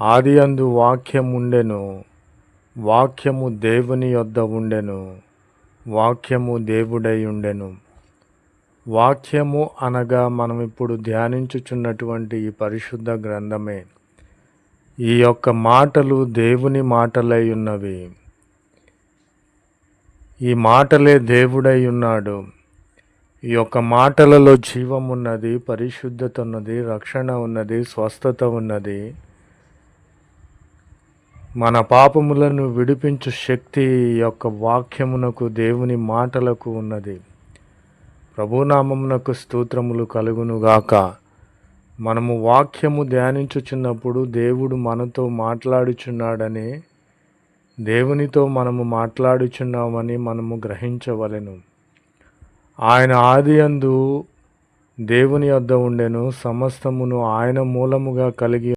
ఆది అందు వాక్యం ఉండెను వాక్యము దేవుని యొద్ద ఉండెను వాక్యము దేవుడై ఉండెను. వాక్యము అనగా మనం ఇప్పుడు ధ్యానించుచున్నటువంటి ఈ పరిశుద్ధ గ్రంథమే. ఈ యొక్క మాటలు దేవుని మాటలై ఉన్నవి. ఈ మాటలే దేవుడై ఉన్నాడు. ఈ యొక్క మాటలలో జీవం ఉన్నది పరిశుద్ధత ఉన్నది రక్షణ ఉన్నది స్వస్థత ఉన్నది. మన పాపములను విడిపించు శక్తి యొక్క వాక్యమునకు దేవుని మాటలకు ఉన్నది. ప్రభునామమునకు స్తోత్రములు కలుగునుగాక మనము వాక్యము ధ్యానించుచున్నప్పుడు దేవుడు మనతో మాట్లాడుచున్నాడని దేవునితో మనము మాట్లాడుచున్నామని మనము గ్రహించవలెను. ఆయన ఆది అందు దేవుని వద్ద ఉండెను సమస్తమును ఆయన మూలముగా కలిగి